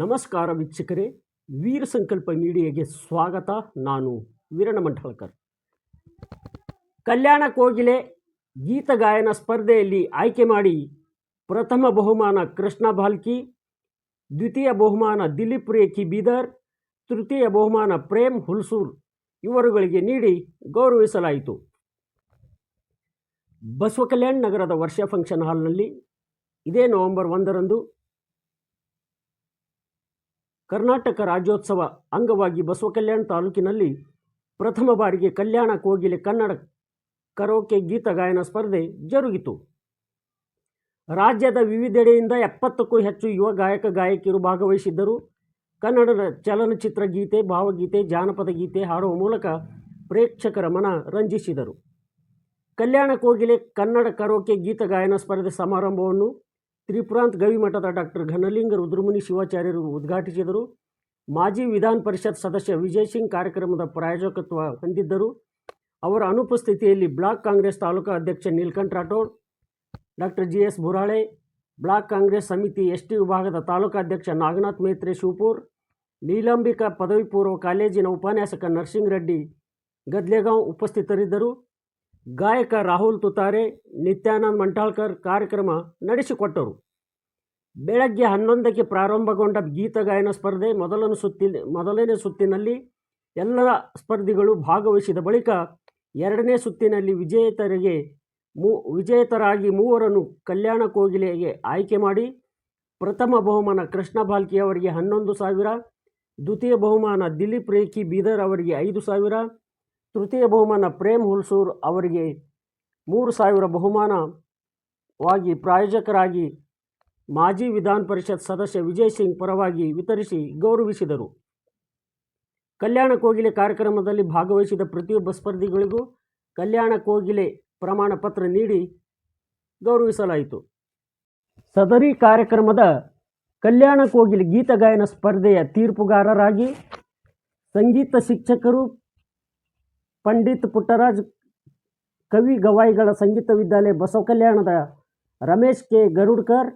ನಮಸ್ಕಾರ ವೀಕ್ಷಕರೇ, ವೀರ ಸಂಕಲ್ಪ ಮೀಡಿಯಾಗೆ ಸ್ವಾಗತ. ನಾನು ವೀರಣ್ಣ ಮಂಠಾಳ್ಕರ್ ಕಲ್ಯಾಣ ಕೋಗಿಲೆ ಗೀತಗಾಯನ ಸ್ಪರ್ಧೆಯಲ್ಲಿ ಆಯ್ಕೆ ಮಾಡಿ ಪ್ರಥಮ ಬಹುಮಾನ ಕೃಷ್ಣ ಭಾಲ್ಕಿ, ದ್ವಿತೀಯ ಬಹುಮಾನ ದಿಲೀಪ್ ರೇಖಿ ಬೀದರ್, ತೃತೀಯ ಬಹುಮಾನ ಪ್ರೇಮ್ ಹುಲ್ಸೂರ್ ಇವರುಗಳಿಗೆ ನೀಡಿ ಗೌರವಿಸಲಾಯಿತು. ಬಸವ ಕಲ್ಯಾಣ್ ನಗರದ ವರ್ಷ ಫಂಕ್ಷನ್ ಹಾಲ್ನಲ್ಲಿ ಇದೇ ನವೆಂಬರ್ ಒಂದರಂದು ಕರ್ನಾಟಕ ರಾಜ್ಯೋತ್ಸವ ಅಂಗವಾಗಿ ಬಸವ ಕಲ್ಯಾಣ ತಾಲೂಕಿನಲ್ಲಿ ಪ್ರಥಮ ಬಾರಿಗೆ ಕಲ್ಯಾಣ ಕೋಗಿಲೆ ಕನ್ನಡ ಕರೋಕೆ ಗೀತ ಗಾಯನ ಸ್ಪರ್ಧೆ ಜರುಗಿತು. ರಾಜ್ಯದ ವಿವಿಧೆಡೆಯಿಂದ ಎಪ್ಪತ್ತಕ್ಕೂ ಹೆಚ್ಚು ಯುವ ಗಾಯಕ ಗಾಯಕಿಯರು ಭಾಗವಹಿಸಿದ್ದರು. ಕನ್ನಡದ ಚಲನಚಿತ್ರ ಗೀತೆ, ಭಾವಗೀತೆ, ಜಾನಪದ ಗೀತೆ ಹಾಡುವ ಮೂಲಕ ಪ್ರೇಕ್ಷಕರ ಮನ ರಂಜಿಸಿದರು. ಕಲ್ಯಾಣ ಕೋಗಿಲೆ ಕನ್ನಡ ಕರೋಕೆ ಗೀತ ಗಾಯನ ಸ್ಪರ್ಧೆ ಸಮಾರಂಭವನ್ನು ತ್ರಿಪುರಾಂತ್ ಗವಿಮಠದ ಡಾಕ್ಟರ್ ಘನಲಿಂಗ ರುದ್ರಮುನಿ ಶಿವಾಚಾರ್ಯರು ಉದ್ಘಾಟಿಸಿದರು. ಮಾಜಿ ವಿಧಾನ ಪರಿಷತ್ ಸದಸ್ಯ ವಿಜಯ್ ಸಿಂಗ್ ಕಾರ್ಯಕ್ರಮದ ಪ್ರಾಯೋಜಕತ್ವ ಹೊಂದಿದ್ದರು. ಅವರ ಅನುಪಸ್ಥಿತಿಯಲ್ಲಿ ಬ್ಲಾಕ್ ಕಾಂಗ್ರೆಸ್ ತಾಲೂಕಾ ಅಧ್ಯಕ್ಷ Neelakantha Rathod, doctor G S Burale, block Congress ಸಮಿತಿ ಎಸ್ ಟಿ ವಿಭಾಗದ ತಾಲೂಕಾಧ್ಯಕ್ಷ ನಾಗನಾಥ್ ಮೇತ್ರೆ ಶಿವಪುರ್, ನೀಲಾಂಬಿಕಾ ಪದವಿ ಪೂರ್ವ ಕಾಲೇಜಿನ ಉಪನ್ಯಾಸಕ ನರಸಿಂಗ್ ರೆಡ್ಡಿ ಗದ್ಲೆಗಾಂವ್ ಉಪಸ್ಥಿತರಿದ್ದರು. ಗಾಯಕ ರಾಹುಲ್ ತುತಾರೆ, ನಿತ್ಯಾನಂದ್ ಮಂಟಾಳ್ಕರ್ ಕಾರ್ಯಕ್ರಮ ನಡೆಸಿಕೊಟ್ಟರು. ಬೆಳಗ್ಗೆ ಹನ್ನೊಂದಕ್ಕೆ ಪ್ರಾರಂಭಗೊಂಡ ಗೀತ ಗಾಯನ ಸ್ಪರ್ಧೆ ಮೊದಲನೇ ಸುತ್ತಿನ ಮೊದಲನೇ ಸುತ್ತಿನಲ್ಲಿ ಎಲ್ಲ ಸ್ಪರ್ಧಿಗಳು ಭಾಗವಹಿಸಿದ ಬಳಿಕ ಎರಡನೇ ಸುತ್ತಿನಲ್ಲಿ ವಿಜೇತರಿಗೆ ಮೂ, ವಿಜೇತರಾಗಿ ಮೂವರನ್ನು ಕಲ್ಯಾಣ ಕೋಗಿಲೆಗೆ ಆಯ್ಕೆ ಮಾಡಿ, ಪ್ರಥಮ ಬಹುಮಾನ ಕೃಷ್ಣ ಬಾಲ್ಕಿ ಅವರಿಗೆ ಹನ್ನೊಂದು ಸಾವಿರ, ದ್ವಿತೀಯ ಬಹುಮಾನ ದಿಲೀಪ್ ರೇಖಿ ಬೀದರ್ ಅವರಿಗೆ ಐದು ಸಾವಿರ ತೃತೀಯ ಬಹುಮಾನ ಪ್ರೇಮ್ ಹುಲ್ಸೂರ್ ಅವರಿಗೆ ಮೂರು ಸಾವಿರ ಬಹುಮಾನವಾಗಿ ಪ್ರಾಯೋಜಕರಾಗಿ ಮಾಜಿ ವಿಧಾನ ಪರಿಷತ್ ಸದಸ್ಯ ವಿಜಯ್ ಸಿಂಗ್ ಪರವಾಗಿ ವಿತರಿಸಿ ಗೌರವಿಸಿದರು. ಕಲ್ಯಾಣ ಕೋಗಿಲೆ ಕಾರ್ಯಕ್ರಮದಲ್ಲಿ ಭಾಗವಹಿಸಿದ ಪ್ರತಿಯೊಬ್ಬ ಸ್ಪರ್ಧಿಗಳಿಗೂ ಕಲ್ಯಾಣ ಕೋಗಿಲೆ ಪ್ರಮಾಣ ಪತ್ರ ನೀಡಿ ಗೌರವಿಸಲಾಯಿತು. ಸದರಿ ಕಾರ್ಯಕ್ರಮದ ಕಲ್ಯಾಣ ಕೋಗಿಲೆ ಗೀತಗಾಯನ ಸ್ಪರ್ಧೆಯ ತೀರ್ಪುಗಾರರಾಗಿ ಸಂಗೀತ ಶಿಕ್ಷಕರು ಪಂಡಿತ್ ಪುಟ್ಟರಾಜ್ ಕವಿ ಗವಾಯಿಗಳ ಸಂಗೀತ ವಿದ್ಯಾಲಯ ಬಸವ ಕಲ್ಯಾಣದ ರಮೇಶ್ ಕೆ. ಗರುಡ್ಕರ್,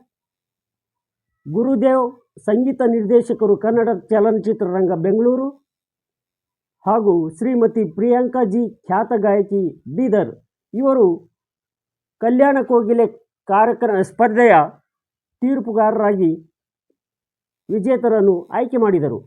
ಗುರುದೇವ್ ಸಂಗೀತ ನಿರ್ದೇಶಕರು ಕನ್ನಡ ಚಲನಚಿತ್ರರಂಗ ಬೆಂಗಳೂರು ಹಾಗೂ ಶ್ರೀಮತಿ ಪ್ರಿಯಾಂಕಾ ಜಿ ಖ್ಯಾತ ಗಾಯಕಿ ಬೀದರ್. ಇವರು ಕಲ್ಯಾಣ ಕೋಗಿಲೆ ಕಾರ್ಯಕ್ರಮ ಸ್ಪರ್ಧೆಯ ತೀರ್ಪುಗಾರರಾಗಿ ವಿಜೇತರನ್ನು ಆಯ್ಕೆ ಮಾಡಿದರು.